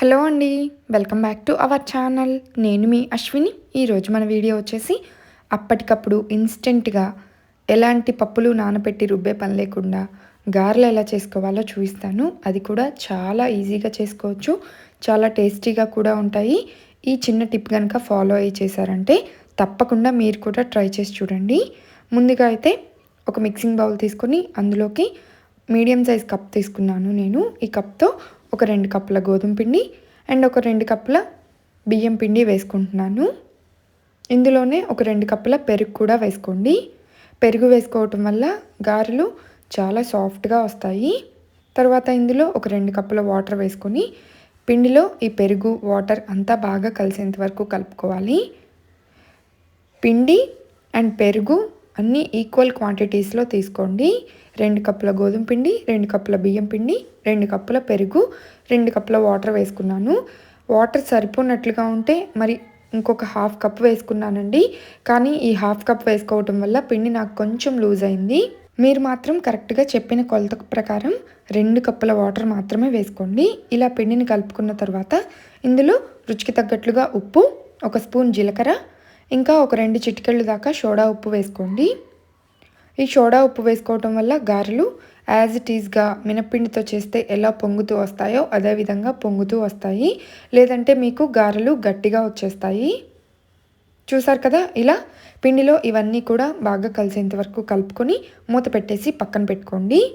Hello అండి welcome back to our channel. నేను మీ అశ్విని. ఈరోజు మన వీడియో వచ్చేసి అప్పటికప్పుడు ఇన్స్టెంట్గా ఎలాంటి పప్పులు నానబెట్టి రుబ్బే పని లేకుండా గారెలు ఎలా చేసుకోవాలో చూపిస్తాను. అది కూడా చాలా ఈజీగా చేసుకోవచ్చు. చాలా టేస్టీగా కూడా ఉంటాయి. ఈ చిన్న టిప్ కనుక ఫాలో అయ్యి చేశారంటే తప్పకుండా మీరు కూడా ట్రై చేసి చూడండి. ముందుగా అయితే ఒక మిక్సింగ్ బౌల్ తీసుకొని అందులోకి మీడియం సైజ్ కప్ తీసుకున్నాను నేను. ఈ కప్తో ఒక రెండు కప్పుల గోధుమ పిండి అండ్ ఒక రెండు కప్పుల బియ్యం పిండి వేసుకుంటున్నాను. ఇందులోనే ఒక రెండు కప్పుల పెరుగు కూడా వేసుకోండి. పెరుగు వేసుకోవటం వల్ల గారెలు చాలా సాఫ్ట్గా వస్తాయి. తర్వాత ఇందులో ఒక రెండు కప్పుల వాటర్ వేసుకొని పిండిలో ఈ పెరుగు వాటర్ అంతా బాగా కలిసేంత వరకు కలుపుకోవాలి. పిండి అండ్ పెరుగు అన్నీ ఈక్వల్ క్వాంటిటీస్లో తీసుకోండి. రెండు కప్పుల గోధుమ పిండి రెండు కప్పుల బియ్యం పిండి రెండు కప్పుల పెరుగు రెండు కప్పుల వాటర్ వేసుకున్నాను. వాటర్ సరిపోనట్లుగా ఉంటే మరి ఇంకొక హాఫ్ కప్ వేసుకున్నానండి. కానీ ఈ హాఫ్ కప్ వేసుకోవటం వల్ల పిండి నాకు కొంచెం లూజ్ అయింది. మీరు మాత్రం కరెక్ట్గా చెప్పిన కొలత ప్రకారం రెండు కప్పుల వాటర్ మాత్రమే వేసుకోండి. ఇలా పిండిని కలుపుకున్న తర్వాత ఇందులో రుచికి తగ్గట్లుగా ఉప్పు ఒక స్పూన్ జీలకర్ర ఇంకా ఒక రెండు చిటికెళ్ళు దాకా సోడా ఉప్పు వేసుకోండి. ఈ సోడా ఉప్పు వేసుకోవటం వల్ల గారెలు యాజ్ ఇట్ ఈజ్గా మినప్పిండితో చేస్తే ఎలా పొంగుతూ వస్తాయో అదేవిధంగా పొంగుతూ వస్తాయి. లేదంటే మీకు గారెలు గట్టిగా వచ్చేస్తాయి. చూసారు కదా? ఇలా పిండిలో ఇవన్నీ కూడా బాగా కలిసేంత వరకు కలుపుకొని మూత పెట్టేసి పక్కన పెట్టుకోండి.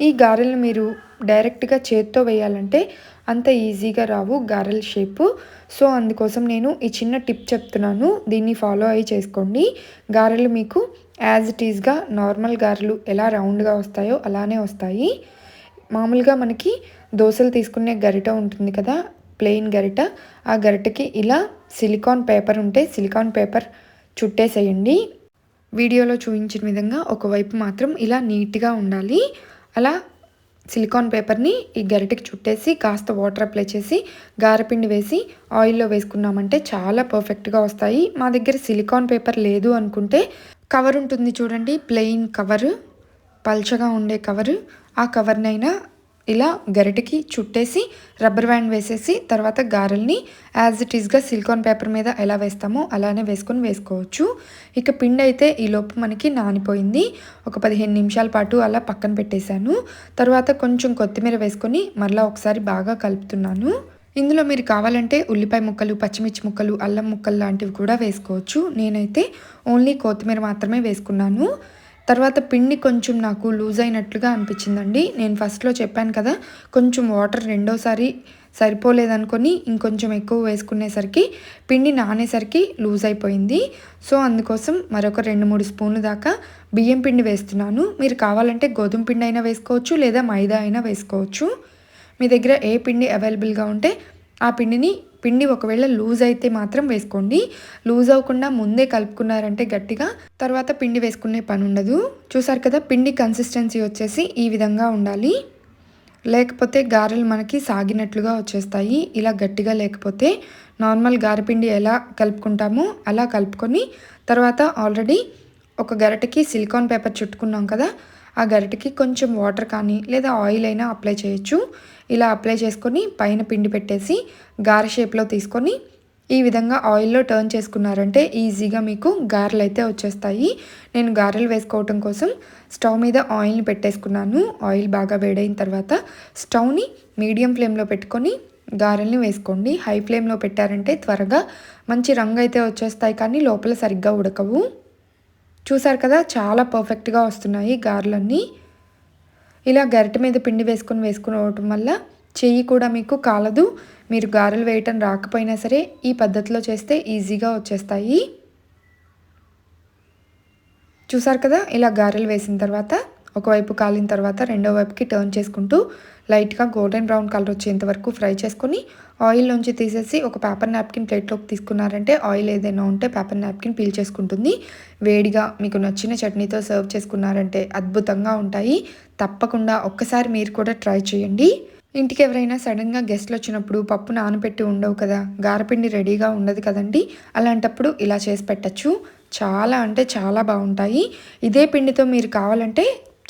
ఈ గారెలు మీరు డైరెక్ట్గా చేత్తో వేయాలంటే అంత ఈజీగా రావు గారెల షేపు. సో అందుకోసం నేను ఈ చిన్న టిప్ చెప్తున్నాను. దీన్ని ఫాలో అయ్యి చేసుకోండి. గారెలు మీకు యాజ్ ఇట్ ఈజ్గా నార్మల్ గారెలు ఎలా రౌండ్గా వస్తాయో అలానే వస్తాయి. మామూలుగా మనకి దోశలు తీసుకునే గరిట ఉంటుంది కదా ప్లెయిన్ గరిట. ఆ గరిటకి ఇలా సిలికాన్ పేపర్ ఉంటే సిలికాన్ పేపర్ చుట్టేసేయండి. వీడియోలో చూపించిన విధంగా ఒకవైపు మాత్రం ఇలా నీట్గా ఉండాలి. అలా సిలికాన్ పేపర్ని ఈ గరిటెకి చుట్టేసి కాస్త వాటర్ అప్లై చేసి గారెపిండి వేసి ఆయిల్లో వేసుకున్నామంటే చాలా పర్ఫెక్ట్గా వస్తాయి. మా దగ్గర సిలికాన్ పేపర్ లేదు అనుకుంటే కవర్ ఉంటుంది చూడండి ప్లెయిన్ కవరు పల్చగా ఉండే కవరు. ఆ కవర్నైనా ఇలా గరిటకి చుట్టేసి రబ్బర్ బ్యాండ్ వేసేసి తర్వాత గారెల్ని యాజ్ ఇట్ ఈస్గా సిలికాన్ పేపర్ మీద ఎలా వేస్తామో అలానే వేసుకొని వేసుకోవచ్చు. ఇక పిండి అయితే ఈ లోపు మనకి నానిపోయింది. ఒక పదిహేను నిమిషాల పాటు అలా పక్కన పెట్టేశాను. తర్వాత కొంచెం కొత్తిమీర వేసుకొని మరలా ఒకసారి బాగా కలుపుతున్నాను. ఇందులో మీరు కావాలంటే ఉల్లిపాయ ముక్కలు పచ్చిమిర్చి ముక్కలు అల్లం ముక్కలు లాంటివి కూడా వేసుకోవచ్చు. నేనైతే ఓన్లీ కొత్తిమీర మాత్రమే వేసుకున్నాను. తర్వాత పిండి కొంచెం నాకు లూజ్ అయినట్లుగా అనిపించిందండి. నేను ఫస్ట్లో చెప్పాను కదా కొంచెం వాటర్ రెండోసారి సరిపోలేదనుకొని ఇంకొంచెం ఎక్కువ వేసుకునేసరికి పిండి నానేసరికి లూజ్ అయిపోయింది. సో అందుకోసం మరొక రెండు మూడు స్పూన్లు దాకా బియ్యం పిండి వేస్తున్నాను. మీరు కావాలంటే గోధుమ పిండి అయినా వేసుకోవచ్చు లేదా మైదా అయినా వేసుకోవచ్చు. మీ దగ్గర ఏ పిండి అవైలబుల్గా ఉంటే ఆ పిండిని పిండి ఒకవేళ లూజ్ అయితే మాత్రం వేసుకోండి. లూజ్ అవ్వకుండా ముందే కలుపుకున్నారంటే గట్టిగా తర్వాత పిండి వేసుకునే పని ఉండదు. చూసారు కదా పిండి కన్సిస్టెన్సీ వచ్చేసి ఈ విధంగా ఉండాలి. లేకపోతే గారెలు మనకి సాగినట్లుగా వచ్చేస్తాయి. ఇలా గట్టిగా లేకపోతే నార్మల్ గారెపిండి ఎలా కలుపుకుంటామో అలా కలుపుకొని తర్వాత ఆల్రెడీ ఒక గరిటకి సిలికాన్ పేపర్ చుట్టుకున్నాం కదా ఆ గరిటకి కొంచెం వాటర్ కానీ లేదా ఆయిల్ అయినా అప్లై చేయొచ్చు. ఇలా అప్లై చేసుకొని పైన పిండి పెట్టేసి గారె షేప్లో తీసుకొని ఈ విధంగా ఆయిల్లో టర్న్ చేసుకున్నారంటే ఈజీగా మీకు గారెలు అయితే వచ్చేస్తాయి. నేను గారెలు వేసుకోవటం కోసం స్టవ్ మీద ఆయిల్ని పెట్టేసుకున్నాను. ఆయిల్ బాగా వేడైన తర్వాత స్టవ్ని మీడియం ఫ్లేమ్లో పెట్టుకొని గారెల్ని వేసుకోండి. హై ఫ్లేమ్లో పెట్టారంటే త్వరగా మంచి రంగు అయితే వచ్చేస్తాయి కానీ లోపల సరిగ్గా ఉడకవు. చూసారు కదా చాలా పర్ఫెక్ట్గా వస్తున్నాయి గారెలన్నీ. ఇలా గరిట మీద పిండి వేసుకొని వేసుకోవటం వల్ల చెయ్యి కూడా మీకు కాలదు. మీరు గారెలు వేయటం రాకపోయినా సరే ఈ పద్ధతిలో చేస్తే ఈజీగా వచ్చేస్తాయి. చూసారు కదా? ఇలా గారెలు వేసిన తర్వాత ఒకవైపు కాలిన తర్వాత రెండో వైపుకి టర్న్ చేసుకుంటూ లైట్గా గోల్డెన్ బ్రౌన్ కలర్ వచ్చేంత వరకు ఫ్రై చేసుకొని ఆయిల్లోంచి తీసేసి ఒక పేపర్ నాప్కిన్ ప్లేట్లోకి తీసుకున్నారంటే ఆయిల్ ఏదైనా ఉంటే పేపర్ నాప్కిన్ పీల్ చేసుకుంటుంది. వేడిగా మీకు నచ్చిన చట్నీతో సర్వ్ చేసుకున్నారంటే అద్భుతంగా ఉంటాయి. తప్పకుండా ఒక్కసారి మీరు కూడా ట్రై చేయండి. ఇంటికి ఎవరైనా సడన్గా గెస్ట్లు వచ్చినప్పుడు పప్పు నానబెట్టి ఉండవు కదా గారపిండి రెడీగా ఉండదు కదండి. అలాంటప్పుడు ఇలా చేసి పెట్టచ్చు. చాలా అంటే చాలా బాగుంటాయి. ఇదే పిండితో మీరు కావాలంటే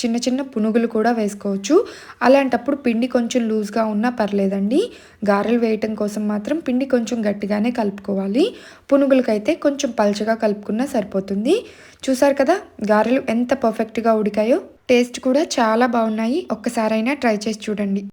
చిన్న చిన్న పునుగులు కూడా వేసుకోవచ్చు. అలాంటప్పుడు పిండి కొంచెం లూజ్గా ఉన్నా పర్లేదండి. గారెలు వేయటం కోసం మాత్రం పిండి కొంచెం గట్టిగానే కలుపుకోవాలి. పునుగులకైతే కొంచెం పలచగా కలుపుకున్నా సరిపోతుంది. చూసారు కదా గారెలు ఎంత పర్ఫెక్ట్గా ఉడికాయో. టేస్ట్ కూడా చాలా బాగున్నాయి. ఒక్కసారైనా ట్రై చేసి చూడండి.